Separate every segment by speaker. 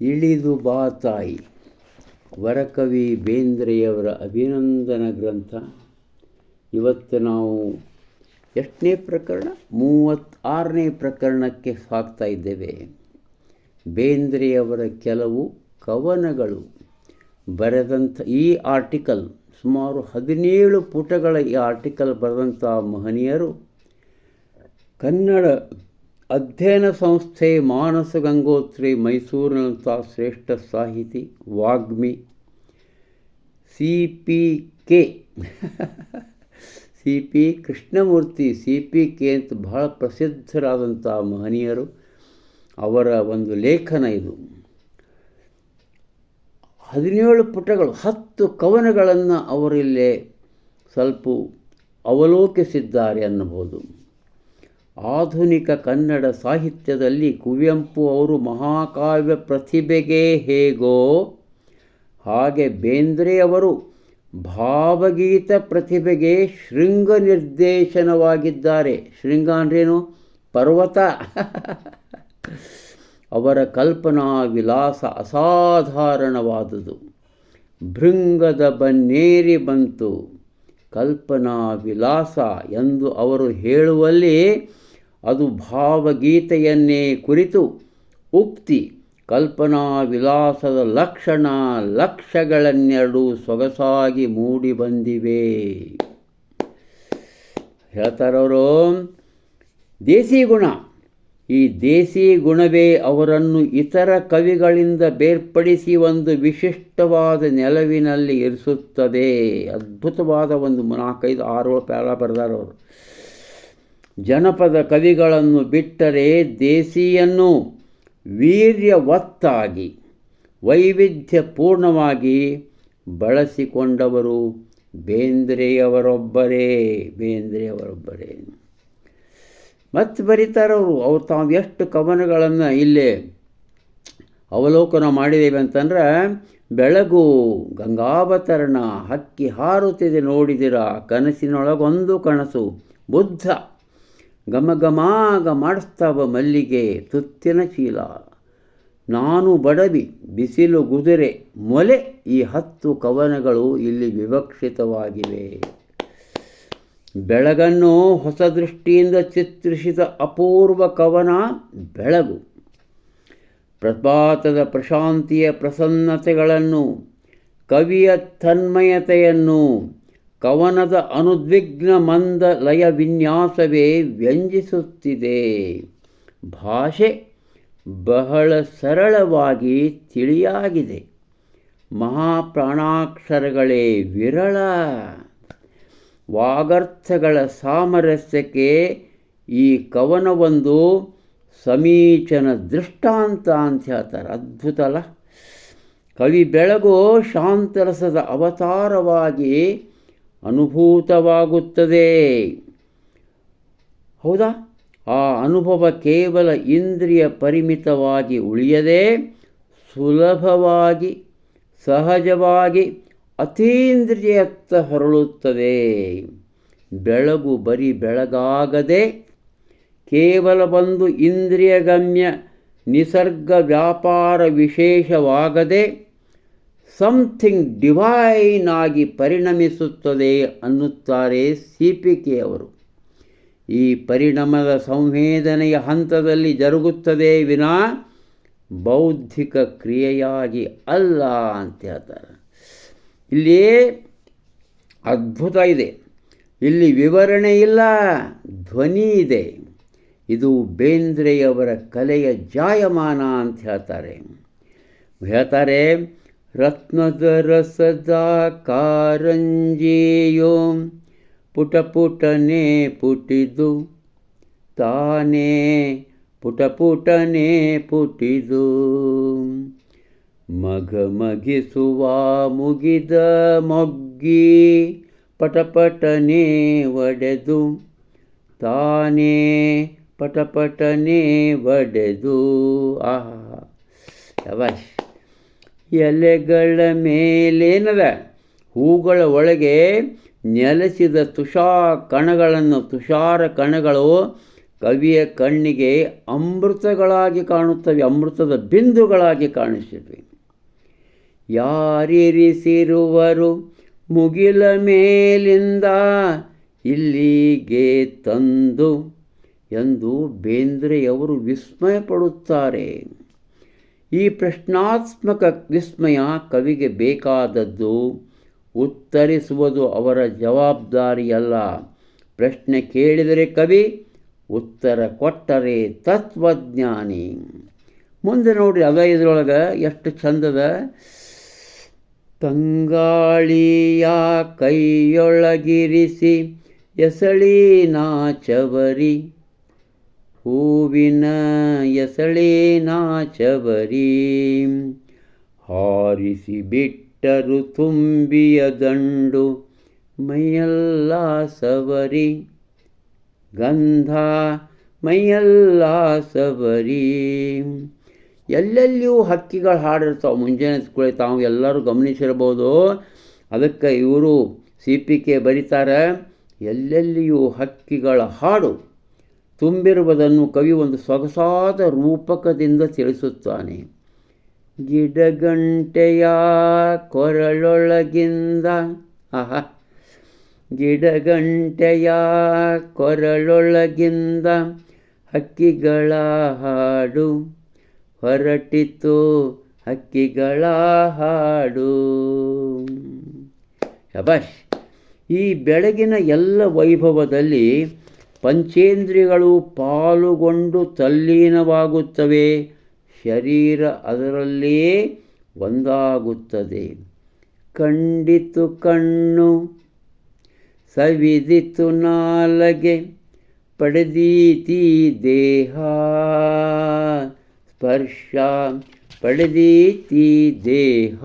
Speaker 1: ಇಳಿದು ಬಾ ತಾಯಿ. ವರಕವಿ ಬೇಂದ್ರೆಯವರ ಅಭಿನಂದನ ಗ್ರಂಥ. ಇವತ್ತು ನಾವು ಎಷ್ಟನೇ ಪ್ರಕರಣ? ಮೂವತ್ತಾರನೇ ಪ್ರಕರಣಕ್ಕೆ ಸಾಕ್ತಾ ಇದ್ದೇವೆ. ಬೇಂದ್ರೆಯವರ ಕೆಲವು ಕವನಗಳು ಬರೆದಂಥ ಈ ಆರ್ಟಿಕಲ್ ಸುಮಾರು ಹದಿನೇಳು ಪುಟಗಳ ಈ ಆರ್ಟಿಕಲ್ ಬರೆದಂಥ ಮಹನೀಯರು, ಕನ್ನಡ ಅಧ್ಯಯನ ಸಂಸ್ಥೆ ಮಾನಸ ಗಂಗೋತ್ರಿ ಮೈಸೂರಿನಂಥ ಶ್ರೇಷ್ಠ ಸಾಹಿತಿ, ವಾಗ್ಮಿ, C P K, C P Krishnamurthy, C P K ಅಂತ ಬಹಳ ಪ್ರಸಿದ್ಧರಾದಂಥ ಮಹನೀಯರು, ಅವರ ಒಂದು ಲೇಖನ ಇದು. ಹದಿನೇಳು ಪುಟಗಳು, ಹತ್ತು ಕವನಗಳನ್ನು ಅವರಿಲ್ಲೇ ಸ್ವಲ್ಪ ಅವಲೋಕಿಸಿದ್ದಾರೆ ಅನ್ನಬಹುದು. ಆಧುನಿಕ ಕನ್ನಡ ಸಾಹಿತ್ಯದಲ್ಲಿ ಕುವೆಂಪು ಅವರು ಮಹಾಕಾವ್ಯ ಪ್ರತಿಭೆಗೆ ಹೇಗೋ ಹಾಗೆ ಬೇಂದ್ರೆಯವರು ಭಾವಗೀತ ಪ್ರತಿಭೆಗೆ ಶೃಂಗ ನಿರ್ದೇಶನವಾಗಿದ್ದಾರೆ. ಶೃಂಗ ಅಂದ್ರೇನು? ಪರ್ವತ. ಅವರ ಕಲ್ಪನಾ ವಿಲಾಸ ಅಸಾಧಾರಣವಾದುದು. ಭೃಂಗದ ಬನ್ನೇರಿ ಬಂತು. ಕಲ್ಪನಾ ವಿಲಾಸ ಎಂದು ಅವರು ಹೇಳುವಲ್ಲಿ ಅದು ಭಾವಗೀತೆಯನ್ನೇ ಕುರಿತು ಉಕ್ತಿ. ಕಲ್ಪನಾ ವಿಲಾಸದ ಲಕ್ಷಣ ಲಕ್ಷಗಳನ್ನೆರಡೂ ಸೊಗಸಾಗಿ ಮೂಡಿ ಬಂದಿವೆ. ಹೇಳ್ತಾರವರು, ದೇಸಿ ಗುಣ. ಈ ದೇಸಿ ಗುಣವೇ ಅವರನ್ನು ಇತರ ಕವಿಗಳಿಂದ ಬೇರ್ಪಡಿಸಿ ಒಂದು ವಿಶಿಷ್ಟವಾದ ನೆಲವಿನಲ್ಲಿ ಇರಿಸುತ್ತದೆ. ಅದ್ಭುತವಾದ ಒಂದು ನಾಲ್ಕೈದು ಆರು ಪ್ಯಾರ ಬರೆದಾರವರು ಜನಪದ ಕವಿಗಳನ್ನು ಬಿಟ್ಟರೆ ದೇಸಿಯನ್ನು ವೀರ್ಯವತ್ತಾಗಿ, ವೈವಿಧ್ಯಪೂರ್ಣವಾಗಿ ಬಳಸಿಕೊಂಡವರು ಬೇಂದ್ರೆಯವರೊಬ್ಬರೇ ಬೇಂದ್ರೆಯವರೊಬ್ಬರೇ. ಮತ್ತೆ ಬರೀತಾರವರು ಅವ್ರು ತಾವು ಎಷ್ಟು ಕವನಗಳನ್ನು ಇಲ್ಲಿ ಅವಲೋಕನ ಮಾಡಿದ್ದೇವೆ ಅಂತಂದ್ರೆ, ಬೆಳಗು ಗಂಗಾವತರಣ ಹಕ್ಕಿ ಹಾರುತ್ತಿದೆ ನೋಡಿದಿರ, ಕನಸಿನೊಳಗೊಂದು ಕನಸು ಬುದ್ಧ. ಗಮ ಗಮಾಗ ಮಾಡಿಸ್ತಾವ ಮಲ್ಲಿಗೆ ತುತ್ತಿನ ಚೀಲ. ನಾನು ಬಡವಿ, ಬಿಸಿಲು ಗುದುರೆ, ಮೊಲೆ ಈ ಹತ್ತು ಕವನಗಳು ಇಲ್ಲಿ ವಿವಕ್ಷಿತವಾಗಿವೆ. ಬೆಳಗನ್ನು ಹೊಸ ದೃಷ್ಟಿಯಿಂದ ಚಿತ್ರಿಸಿದ ಅಪೂರ್ವ ಕವನ ಬೆಳಗು. ಪ್ರಭಾತದ ಪ್ರಶಾಂತಿಯ ಪ್ರಸನ್ನತೆಗಳನ್ನು, ಕವಿಯ ತನ್ಮಯತೆಯನ್ನು, ಕವನದ ಅನುದ್ವಿಗ್ನ ಮಂದ ಲಯ ವಿನ್ಯಾಸವೇ ವ್ಯಂಜಿಸುತ್ತಿದೆ. ಭಾಷೆ ಬಹಳ ಸರಳವಾಗಿ ತಿಳಿಯಾಗಿದೆ. ಮಹಾಪ್ರಾಣಾಕ್ಷರಗಳೇ ವಿರಳ. ವಾಗರ್ಥಗಳ ಸಾಮರಸ್ಯಕ್ಕೆ ಈ ಕವನವೊಂದು ಸಮೀಚನ ದೃಷ್ಟಾಂತ ಅಂತ ಹೇಳ್ತಾರೆ. ಅದ್ಭುತ ಅಲ್ಲ? ಕವಿ ಬೆಳಗು ಶಾಂತರಸದ ಅವತಾರವಾಗಿ ಅನುಭೂತವಾಗುತ್ತದೆ. ಹೌದಾ? ಆ ಅನುಭವ ಕೇವಲ ಇಂದ್ರಿಯ ಪರಿಮಿತವಾಗಿ ಉಳಿಯದೆ ಸುಲಭವಾಗಿ, ಸಹಜವಾಗಿ ಅತೀಂದ್ರಿಯತ್ತ ಹೊರಳುತ್ತದೆ. ಬೆಳಗು ಬರಿ ಬೆಳಗಾಗದೆ ಕೇವಲ ಒಂದು ಇಂದ್ರಿಯಗಮ್ಯ ನಿಸರ್ಗ ವ್ಯಾಪಾರ ವಿಶೇಷವಾಗದೆ ಸಮಥಿಂಗ್ ಡಿವೈನ್ ಆಗಿ ಪರಿಣಮಿಸುತ್ತದೆ ಅನ್ನುತ್ತಾರೆ ಸಿ ಪಿ ಕೆ ಅವರು. ಈ ಪರಿಣಮದ ಸಂವೇದನೆಯ ಹಂತದಲ್ಲಿ ಜರುಗುತ್ತದೆ ವಿನಾ ಬೌದ್ಧಿಕ ಕ್ರಿಯೆಯಾಗಿ ಅಲ್ಲ ಅಂತ ಹೇಳ್ತಾರೆ. ಇಲ್ಲಿ ಅದ್ಭುತ ಇದೆ. ಇಲ್ಲಿ ವಿವರಣೆ ಇಲ್ಲ, ಧ್ವನಿ ಇದೆ. ಇದು ಬೇಂದ್ರೆಯವರ ಕಲೆಯ ಜಾಯಮಾನ ಅಂತ ಹೇಳ್ತಾರೆ. ಹೇಳ್ತಾರೆ, ರತ್ನದ ರಸದ ಕಾರಂಜಿಯೋ ಪುಟ ಪುಟನೆ ಪುಟಿದು, ತಾನೇ ಪುಟ ಪುಟನೆ ಪುಟಿದು. ಮಘ ಮಗಿಸುವ ಮುಗಿದ ಮೊಗ್ಗಿ ಪಟಪಟನೆ ಒಡೆದು. ತಾನೇ ಪಟಪಟನೆ ಒಡೆದು. ಆಹಾ. ಶಬಾಷ್. ಎಲೆಗಳ ಮೇಲೇನದ ಹೂಗಳ ಒಳಗೆ ನೆಲೆಸಿದ ತುಷಾ ಕಣಗಳನ್ನು, ತುಷಾರ ಕಣಗಳು ಕವಿಯ ಕಣ್ಣಿಗೆ ಅಮೃತಗಳಾಗಿ ಕಾಣುತ್ತವೆ, ಅಮೃತದ ಬಿಂದುಗಳಾಗಿ ಕಾಣಿಸಿವೆ ಯಾರಿರಿಸಿರುವರು? ಮುಗಿಲ ಮೇಲಿಂದ ಇಲ್ಲಿಗೆ ತಂದು ಎಂದು ಬೇಂದ್ರೆಯವರು ವಿಸ್ಮಯ ಪಡುತ್ತಾರೆ ಈ ಪ್ರಶ್ನಾತ್ಮಕ ವಿಸ್ಮಯ ಕವಿಗೆ ಬೇಕಾದದ್ದು ಉತ್ತರಿಸುವುದು ಅವರ ಜವಾಬ್ದಾರಿಯಲ್ಲ. ಪ್ರಶ್ನೆ ಕೇಳಿದರೆ ಕವಿ, ಉತ್ತರ ಕೊಟ್ಟರೆ ತತ್ವಜ್ಞಾನಿ. ಮುಂದೆ ನೋಡಿ ಅದ ಇದರೊಳಗೆ ಎಷ್ಟು ಚಂದದ ತಂಗಾಳಿಯ ಕೈಯೊಳಗಿರಿಸಿ ಎಸಳೀನಾಚವರಿ. ಹೂವಿನ ಎಸಳೀನಾಚವರಿ. ಹಾರಿಸಿ ಬಿಟ್ಟರು ತುಂಬಿಯ ದಂಡು ಮೈಯಲ್ಲ ಸವರಿ. ಗಂಧ ಮೈಯಲ್ಲ ಸವರಿ. ಎಲ್ಲೆಲ್ಲಿಯೂ ಹಕ್ಕಿಗಳು ಹಾಡಿರ್ತಾವೆ. ಮುಂಜಾನೆ ಕುಳಿ ತಾವು ಎಲ್ಲರೂ ಗಮನಿಸಿರ್ಬೋದು. ಅದಕ್ಕೆ ಇವರು ಸಿ ಪಿ ಕೆ ಬರೀತಾರೆ. ಎಲ್ಲೆಲ್ಲಿಯೂ ಹಕ್ಕಿಗಳ ಹಾಡು ತುಂಬಿರುವುದನ್ನು ಕವಿ ಒಂದು ಸೊಗಸಾದ ರೂಪಕದಿಂದ ತಿಳಿಸುತ್ತಾನೆ. ಗಿಡಗಂಟೆಯ ಕೊರಳೊಳಗಿಂದ, ಆಹ, ಗಿಡಗಂಟೆಯ ಕೊರಳೊಳಗಿಂದ ಹಕ್ಕಿಗಳ ಹಾಡು ಹೊರಟಿತು ಹಕ್ಕಿಗಳ ಹಾಡು. ಶಬಾಷ್, ಈ ಬೆಳಗಿನ ಎಲ್ಲ ವೈಭವದಲ್ಲಿ ಪಂಚೇಂದ್ರಿಯಗಳು ಪಾಲುಗೊಂಡು ತಲ್ಲೀನವಾಗುತ್ತವೆ. ಶರೀರ ಅದರಲ್ಲೇ ಒಂದಾಗುತ್ತದೆ. ಕಂಡಿತು ಕಣ್ಣು, ಸವಿದಿತು ನಾಲಗೆ, ಪಡೆದೀತಿ ದೇಹ. ಸ್ಪರ್ಶ ಪಡೆದೀತಿ ದೇಹ.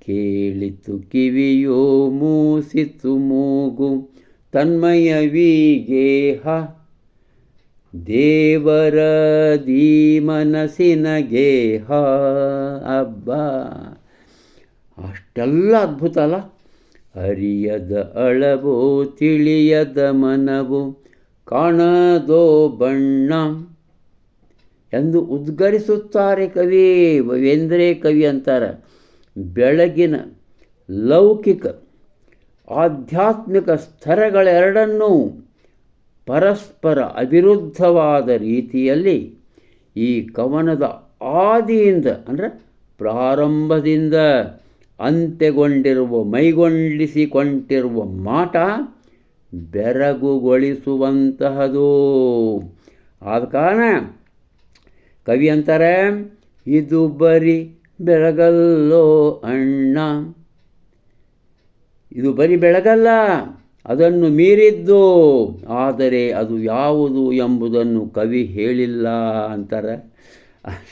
Speaker 1: ಕೇಳಿತು ಕಿವಿಯೋ, ಮೂಸಿತು ಮೂಗು ತನ್ಮಯವೀಗೇಹ ದೇವರ ದೀ ಮನಸ್ಸಿನ ಗೇಹ. ಅಬ್ಬ! ಅಷ್ಟೆಲ್ಲ ಅದ್ಭುತ ಅಲ್ಲ? ಅರಿಯದ ಅಳವು, ತಿಳಿಯದ ಮನವು, ಕಾಣದೋ ಬಣ್ಣ. ಎಂದು ಉದ್ಗರಿಸುತ್ತಾರೆ ಕವಿ ವೇಂದ್ರೆ ಕವಿ ಅಂತಾರೆ. ಬೆಳಗಿನ ಲೌಕಿಕ, ಆಧ್ಯಾತ್ಮಿಕ ಸ್ತರಗಳೆರಡನ್ನೂ ಪರಸ್ಪರ ಅವಿರುದ್ಧವಾದ ರೀತಿಯಲ್ಲಿ ಈ ಕವನದ ಆದಿಯಿಂದ, ಅಂದರೆ ಪ್ರಾರಂಭದಿಂದ ಅಂತ್ಯಗೊಂಡಿರುವ, ಮೈಗೊಂಡಿಸಿಕೊಂಡಿರುವ ಮಾಟ ಬೆರಗುಗೊಳಿಸುವಂತಹದು. ಆದ ಕಾರಣ ಕವಿ ಅಂತಾರೆ, ಇದು ಬರಿ ಬೆಳಗಲ್ಲೋ ಅಣ್ಣ. ಇದು ಬರಿ ಬೆಳಗಲ್ಲ, ಅದನ್ನು ಮೀರಿದ್ದು, ಆದರೆ ಅದು ಯಾವುದು ಎಂಬುದನ್ನು ಕವಿ ಹೇಳಿಲ್ಲ ಅಂತಾರೆ.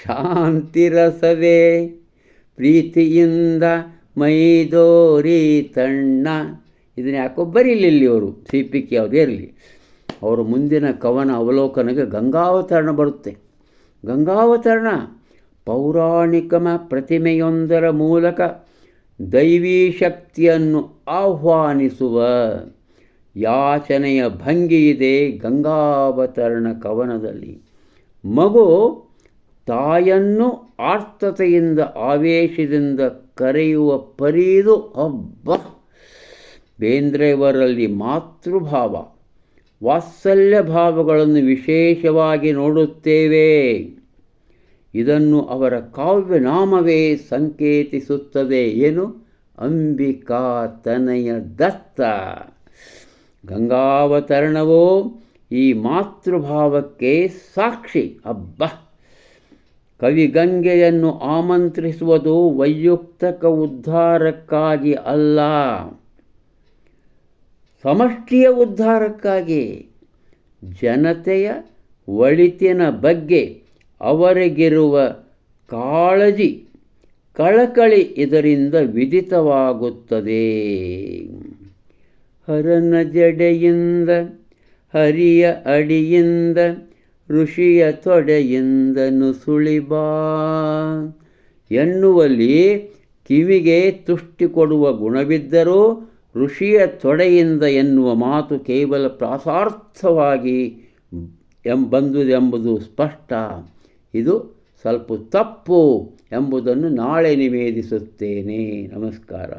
Speaker 1: ಶಾಂತಿರಸವೇ ಪ್ರೀತಿಯಿಂದ ಮೈದೋರಿ ತಣ್ಣ. ಇದನ್ನ ಯಾಕೋ ಬರೀಲಿಲ್ಲ ಇವರು ಸಿ ಪಿ ಕೆ ಅವರು ಇರಲಿ. ಅವರ ಮುಂದಿನ ಕವನ ಅವಲೋಕನಕ್ಕೆ ಗಂಗಾವತರಣ ಬರುತ್ತೆ. ಗಂಗಾವತರಣ, ಪೌರಾಣಿಕಮ ಪ್ರತಿಮೆಯೊಂದರ ಮೂಲಕ ದೈವೀ ಶಕ್ತಿಯನ್ನು ಆಹ್ವಾನಿಸುವ ಯಾಚನೆಯ ಭಂಗಿಯಿದೆ ಗಂಗಾವತರಣ ಕವನದಲ್ಲಿ. ಮಗು ತಾಯನ್ನು ಆರ್ತತೆಯಿಂದ ಆವೇಶದಿಂದ ಕರೆಯುವ ಪರಿದು ಹಬ್ಬ ಬೇಂದ್ರೆಯವರಲ್ಲಿ ಮಾತೃಭಾವ. ವಾತ್ಸಲ್ಯ ಭಾವಗಳನ್ನು ವಿಶೇಷವಾಗಿ ನೋಡುತ್ತೇವೆ. ಇದನ್ನು ಅವರ ಕಾವ್ಯನಾಮವೇ ಸಂಕೇತಿಸುತ್ತದೆ. ಏನು? ಅಂಬಿಕಾ ತನಯ ದತ್ತ. ಗಂಗಾವತರಣವೋ? ಈ ಮಾತೃಭಾವಕ್ಕೆ ಸಾಕ್ಷಿ. ಅಬ್ಬ! ಕವಿ ಗಂಗೆಯನ್ನು ಆಮಂತ್ರಿಸುವುದು ವೈಯುಕ್ತಕ ಉದ್ಧಾರಕ್ಕಾಗಿ ಅಲ್ಲ. ಸಮಷ್ಟಿಯ ಉದ್ಧಾರಕ್ಕಾಗಿ ಜನತೆಯ ಒಳಿತಿನ ಬಗ್ಗೆ ಅವರಿಗಿರುವ ಕಾಳಜಿ ಕಳಕಳಿ ಇದರಿಂದ ವಿದಿತವಾಗುತ್ತದೆ ಹರನ ಜಡೆಯಿಂದ, ಹರಿಯ ಅಡಿಯಿಂದ, ಋಷಿಯ ತೊಡೆಯಿಂದ ನುಸುಳಿಬಾ ಎನ್ನುವಲ್ಲಿ ಕಿವಿಗೆ ತುಷ್ಟಿ ಕೊಡುವ ಗುಣವಿದ್ದರೂ ಋಷಿಯ ತೊಡೆಯಿಂದ ಎನ್ನುವ ಮಾತು ಕೇವಲ ಪ್ರಾಸಾರ್ಥವಾಗಿ ಎಂಬಂದುದೆಂಬುದು ಸ್ಪಷ್ಟ. ಇದು ಸ್ವಲ್ಪ ತಪ್ಪು ಎಂಬುದನ್ನು ನಾಳೆ ನಿವೇದಿಸುತ್ತೇನೆ. ನಮಸ್ಕಾರ.